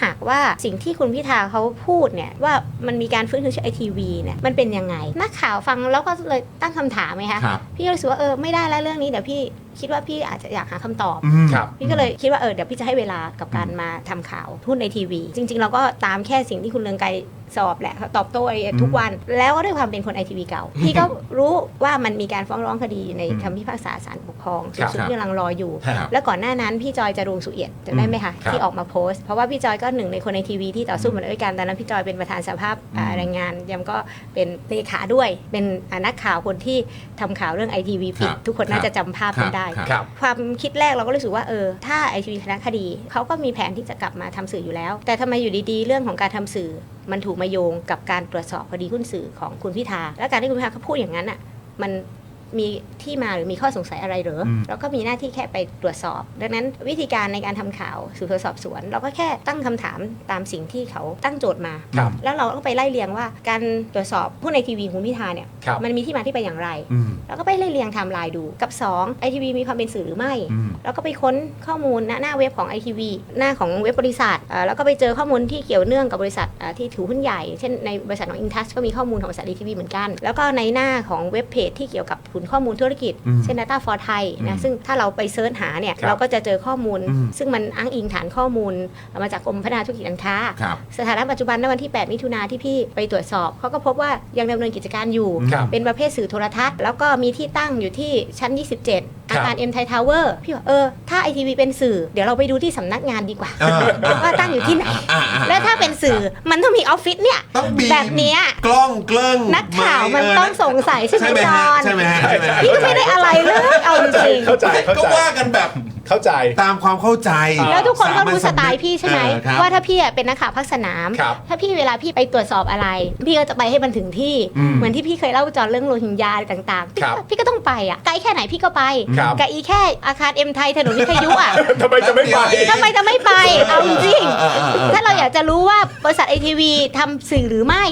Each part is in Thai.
หาก ว่าสิ่งที่คุณพิธาเขาพูดเนี่ยว่ามันมีการฟื้นคืนชีพไอทีวีเนี่ยมันเป็นยังไง นักข่าวฟังแล้วก็เลยตั้งคำถามไหมคะครับพี่ก็รู้สึกว่าเออไม่ได้แล้วเรื่องนี้เดี๋ยวพี่คิดว่าพี่อาจจะอยากหาคำตอบอืมครับพี่ก็เลยคิดว่าเออเดี๋ยวพี่จะให้เวลากับการมาทำข่าวพูดในทีวี จริง ๆ เราก็ตามแค่สิ่งที่คุณเลืองไกรสอบแหละตอบโต้อะไรทุกวัน แล้วก็ด้วยความเป็นคนไอทีวีเก่า พี่ก็รู้ว่ามันมีการฟ้องร้องคดีอยู่ในอืมคำพิพากษาศาลปกครองครับสุดที่กำลังรออยู่ครับแล้วก่อนหน้านั้นพี่จอยจรูนสุเอียดจะได้ไหมคะครับที่ออกมาโพสต์เพราะว่าพี่จอยก็หนึ่งในคนในทีวีที่ต่อสู้มาด้วยกันตอนนั้นพี่จอยเป็นประธานสภาพอ่าอืมแรงงานยำก็เป็นเลขาด้วย เป็นอ่านักข่าวคนที่ทำข่าวเรื่องไอทีวีปิดครับทุกคนน่าจะจำภาพกันได้ครับครับความคิดแรกเราก็รู้สึกว่าเออถ้าไอทีวีคณะคดีเขาก็มีแผนที่จะกลับมาทำสื่ออยู่แล้ว แต่ทำไมอยู่ดีๆ เรื่องของการทำสื่อมันถูกมาโยงกับการตรวจสอบคดีหุ้นสื่อของคุณพิธาและการที่คุณพิธาเขาพูดอย่างนั้นอะมัน มีที่มาหรือมีข้อสงสัยอะไรเหรออมเราก็มีหน้าที่แค่ไปตรวจสอบ ดังนั้นวิธีการในการทำข่าวสืบสวนสอบสวน เราก็แค่ตั้งคำถามตามสิ่งที่เขาตั้งโจทย์มาครับแล้วเราก็ไปไล่เรียงว่าการตรวจสอบผู้ในทีวีของคุณพิธาเนี่ยครับมันมีที่มาที่ไปอย่างไรอืมแล้วก็ไปไล่เรียงไทม์ไลน์ดูกับ2ไอทีวีมีความเป็นสื่อหรือไม่อืมแล้วก็ไปค้นข้อมูลหน้าหน้าเว็บของ ITV หน้าของเว็บบริษัทเอ่อแล้วก็ไปเจอข้อมูลที่เกี่ยวเนื่องกับบริษัทเอ่อที่ถือหุ้นใหญ่ เช่นในบริษัทของ Intas ก็มีข้อมูลของบริษัท ITV เหมือนกัน แล้วก็ในหน้าของเว็บเพจที่เกี่ยวกับผลข้อมูลธุรกิจอืมเช่น Data for Thai อืนะมซึ่งถ้าเราไปเซิร์ชหาเนี่ยครับเราก็จะเจอข้อมูลอืมซึ่งมันอ้างอิงฐานข้อมูล มาจากกรมพัฒนาธุรกิจการค้าครับสถานะปัจจุบันในวันที่ 8 มิถุนาที่พี่ไปตรวจสอบเขาก็พบว่ายังดำเนินกิจการอยู่ครับเป็นประเภทสื่อโทรทัศน์ แล้วก็มีที่ตั้งอยู่ที่ชั้น 27 อาคารครับเอ็มไททาวเวอร์พี่บอกเออถ้าไอทีวีเป็นสื่อเดี๋ยวเราไปดูที่สำนักงานดีกว่าเออเออว่าตั้งอยู่ที่ไหน อ่าอ่า แล้วถ้าเป็นสื่อมันต้องมีออฟฟิศเนี่ย ต้องบีแบบเนี้ยกล้องเกลิ้งนักข่าวไมันต้องสงสัยใช่ไหมใช่ไหมจฮะอนใช่ไหมฮะใช่ไหมฮะพี่ก็ไม่ได้อะไรเลยเอาจริงๆ เข้าใจเข้าก็ใจ ว่ากันแบบ เข้าใจ ตามความเข้าใจแล้วทุกคนก็รู้ามัญสไตล์พี่ใช่ไหมเออครับ ว่าถ้าพี่อะเป็นนักข่าวภาคสนาม ครับถ้าพี่เวลาพี่ไปตรวจสอบอะไร พี่ก็จะไปให้มันถึงที่อืมเหมือนที่พี่เคยเล่าจอนเรื่องโรฮิงญาอะไรต่างๆพี่ครับก็พี่ก็ต้องไปอะไกลแค่ไหนพี่ก็ไปครับกับอีแค่อาคารเอ็มไทยถนนวิทยุอะ ทำไมจะไม่ไป ทำไมจะไม่ไป เอาจริงเออเออเออถ้าเราอยากจะรู้ว่าบริษัทไอทีวีทำสื่อหรือไม่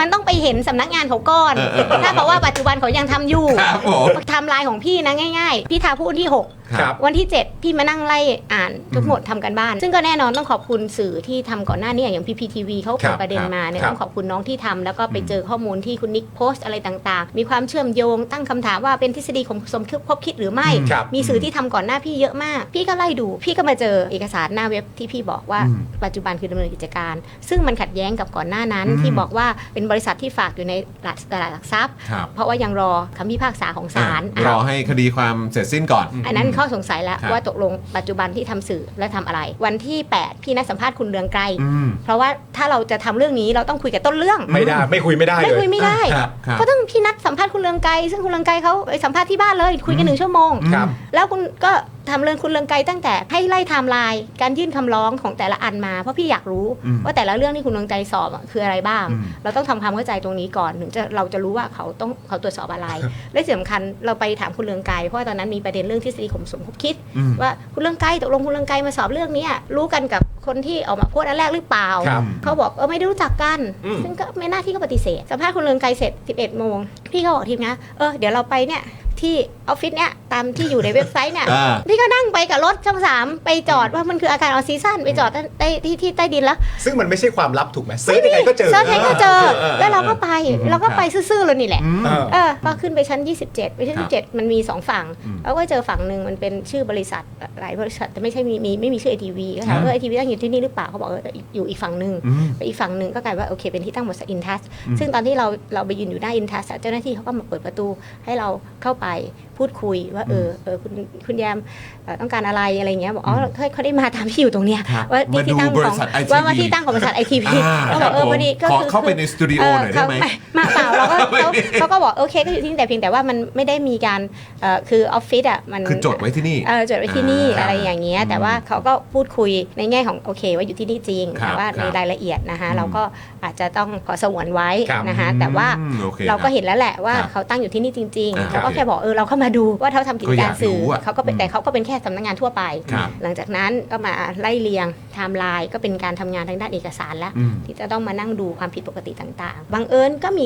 มันต้องไปเห็นสำนักงานเขาก่อน เออเออเออ ถ้าบอกว่าปัจจุบันเขายังทำอยู่ครับผม ไทำลายของพี่นะง่าย ๆ พี่ทาพูดวันที่ 6 ครับวันที่ 7 พี่มานั่งไล่อ่านทั้งหมดทำกันบ้าน ซึ่งก็แน่นอนต้องขอบคุณสื่อที่ทำก่อนหน้านี้อย่าง PPTV เขาครัเปิดบประเด็นมาเนี่ยครับต้องขอบคุณน้องที่ทำแล้วก็ไปเจอข้อมูลที่คุณนิกโพสต์อะไรต่างๆ มีความเชื่อมโยงตั้งคำถามว่าเป็นทฤษฎีของสมคบคิดหรือไม่ครับมีสื่อที่ทำก่อนหน้าพี่เยอะมาก พี่ก็ไล่ดู พี่ก็มาเจอเอกสารหน้าเว็บที่พี่บอกว่าอืมปัจจุบันคือดำเนินกิจการ ซึ่งมันขัดแย้งกับก่อนหน้านั้นอืมที่บอกว่าเป็นบริษัทที่ฝากอยู่ในตลาดตลาดหลักทรัพย์ครับเพราะว่ายังรอคำพิพากษาของศาลรอให้คดีความเสร็จสิ้นก่อน อันนั้นข้อสงสัยแล้วครับว่าตกลงปัจจุบันที่ทำสื่อและทำอะไร วันที่ 8 พี่นัดสัมภาษณ์คุณเรืองไกรอืมเพราะว่าถ้าเราจะทำเรื่องนี้เราต้องคุยกับต้นเรื่อง ไม่ได้ไม่คุยไม่ได้ไม่เลยคุยไม่ได้ครับครับก็ต้องพี่นัดสัมภาษณ์คุณเรืองไกรซึ่งคุณเรืองไกรเขาไปสัมภาษณ์ที่บ้านเลยคุยกันหนึ่งชั่วโมงครับแล้วคุณก็ทำเรื่องคุณเรืองไกรตั้งแต่ให้ไล่ไทม์ไลน์การยื่นคำร้องของแต่ละอันมา เพราะพี่อยากรู้อืมว่าแต่ละเรื่องที่คุณเรืองไกรสอบอะคืออะไรบ้างอืมเราต้องทำความเข้าใจตรงนี้ก่อนถึงจะเราจะรู้ว่าเขาต้องเขาตรวจสอบอะไร และที่สำคัญเราไปถามคุณเรืองไกรเพราะว่าตอนนั้นมีประเด็นเรื่องทฤษฎีข่มสมคบคิดอืมว่าคุณเรืองไกรตกลงคุณเรืองไกรมาสอบเรื่องเนี้ยรู้กันกับคนที่ออกมาพูดอันแรกหรือเปล่าครับเขาบอกเออไม่ได้รู้จักกันอืมซึ่งก็ไม่น่าที่ก็ปฏิเสธสัมภาษณ์คุณเรืองไกรเสร็จ 11 โมง พี่เขาบอกทีมงานเออเดี๋ยวเราไปเนี่ย ที่ออฟฟิศเนี่ยตามที่อยู่ในเว็บไซต์เนี่ยอ่าพี่ก็นั่งไปกับรถช่องสามไปจอดว่ามันคืออาคารออซีซั่นไปจอดใต้ที่ที่ใต้ดินแล้ว ซึ่งมันไม่ใช่ความลับถูกไหมเซิร์ชยังไงก็เจอเซิร์ชยังไงก็เจอเออเออแล้วเราก็ไปอืมเราก็ไปซื่อๆเลยนี่แหละอืมเออ เออก็ขึ้นไปชั้น 27 ไปชั้นครับ27มันมี 2 ฝั่งอืมแล้วก็เจอฝั่งหนึ่งมันเป็นชื่อบริษัทหลายบริษัทแต่ไม่ใช่มีมีไม่มีชื่อไอทีวีก็ถามครับ ว่าไอทีวีตั้งอยู่ที่นี่หรือเปล่าเขาบอกเอออยู่อีกฝั่งหนึ่งอืม ไปอีกฝั่งหนึ่งก็กลายว่าโอเคเป็นที่ตั้งบริษัทอินทัสอืมซึ่งตอนที่เราเราไปยืนอยู่หน้าอินทัสเจ้าหน้าที่เขาก็มาเปิดประตูให้เราเข้าไป对。 พูดคุยว่าเออเออคุณคุณแยมเอ่อต้องการอะไรอะไรเงี้ยบอกอ๋อเขาเขาได้มาตามที่อยู่ตรงเนี้ยครับว่ามาที่ดูที่ตั้งบขริองษัท ITV ว่าว่าที่ตั้งของบริษัทไอทีวีอ่าเขาบอกเออครับพอดีก็ขอคือเข้าไปในสตูดิโอหน่อยได้ไหมเมาเปล่าเราก็เขาเขาก็บอกโอเคก็อยู่ที่นี่แต่เพียงแต่ว่ามันไม่ได้มีการเอ่อคือออฟฟิศอะมันคือจดไว้ที่นี่เออจดไว้ที่นี่อ่าอะไรอย่างเงี้ยอืมแต่ว่าเขาก็พูดคุยในแง่ของโอเค ว่าอยู่ที่นี่จริงครับแต่ว่าครัในบรายละเอียดนะคะอืมเราก็อาจจะต้องขอสงวนไว้ครับนะคะแต่ว่าอืมโอคเราก็คบเห็นแล้วแหละว่าครับเขาตั้งอยู่ที่นี่จริงอ่าๆเขาก็โอเคแค่บอกเออเราเข้ามาดูว่าเขาทำกิจการสื่อก็อยากรู้อะเขาก็เป็นอืมแต่เขาก็เป็นแค่สำนักงานทั่วไปครับหลังจากนั้นก็มาไล่เรียงไทม์ไลน์ก็เป็นการทำงานทางด้านเอกสารแล้วอืมที่จะต้องมานั่งดูความผิดปกติต่างๆบางเอิญก็มี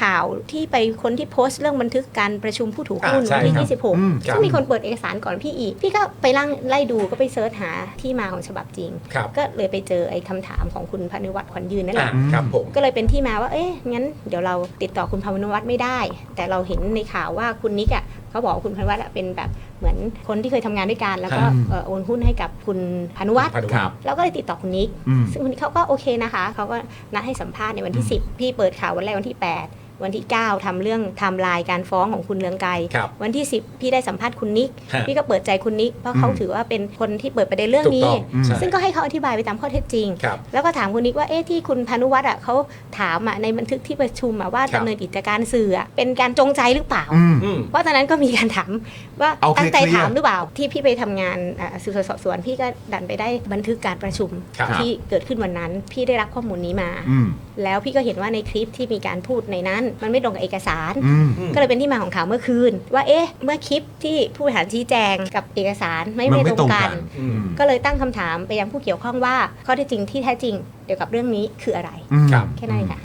ข่าวที่ไปคนที่โพสต์เรื่องบันทึกการประชุมผู้ถือหุ้นอ่าใช่วันครับที่อืม26ครับซึ่งมีคนเปิดเอกสารก่อนพี่อีก พี่ก็ไปล่างไล่ดูก็ไปเซิร์ชหาที่มาของฉบับจริงครับก็เลยไปเจอไอ้คำถามของคุณพานุวัฒน์ขวัญยืนนั่นแหอ่าละครับผมก็เลยเป็นที่มาว่าเอ๊ะงั้นเดี๋ยวเราติดต่อคุณพานุวัฒน์ไม่ได้ แต่เราเห็นในข่าวว่าคุณนิกอะเขาบอกว่าคุณพานุวัฒน์อะเป็นแบบเหมือนคนที่เคยทำงานด้วยกัน แล้วก็ครับเอ่อโอนหุ้นให้กับคุณพานุวัฒน์พานุวัฒน์ครับเราก็เลยติดต่อคุณนิกอืมซึ่งคุณนิกเขาก็โอเคนะคะเขาก็นัดให้สัมภาษณ์ในวันที่ 10 พี่เปิดข่าววันแรกวันที่ 8 วันที่ 9ทำเรื่องไทม์ไลน์การฟ้องของคุณเลืองไกรครับวันที่ 10 พี่ได้สัมภาษณ์คุณนิกฮะพี่ก็เปิดใจคุณนิก เพราะเขาอืมถือว่าเป็นคนที่เปิดประเด็นเรื่องถูกนี้ต้องอืมใช่ซึ่งก็ให้เขาอธิบายไปตามข้อเท็จจริงครับแล้วก็ถามคุณนิกว่าเอ๊ะที่คุณพานุวัฒน์อะเขาถามอะในบันทึกที่ประชุมอะว่าครับดำเนินกิจการสื่ออะเป็นการจงใจหรือเปล่าอืมอืมเพราะตอนนั้นก็มีการถามว่าเอาตั้งใจเคลียร์ถามหรือเปล่าที่พี่ไปทำงานอ่าสืบสวนสอบสวนพี่ก็ดันไปได้บันทึกการประชุมครับที่เกิดขึ้นวันนั้น พี่ได้รับข้อมูลนี้มาอืมแล้วพี่ก็เห็นว่าในคลิปที่มีการพูดในนั้นมันไม่ตรงกับเอกสารอืมอืม ก็เลยเป็นที่มาของข่าวเมื่อคืน ว่าเอ๊ะ เมื่อคลิปที่ผู้บริหารชี้แจงกับเอกสารไม่มันไม่ไม่ตตรรงงกักันนอืม ก็เลยตั้งคำถามไปยังผู้เกี่ยวข้องว่าข้อเท็จจริงที่แท้จริงเกี่ยวกับเรื่องนี้คืออะไร อืม ครับ แค่นั้นเองค่ะ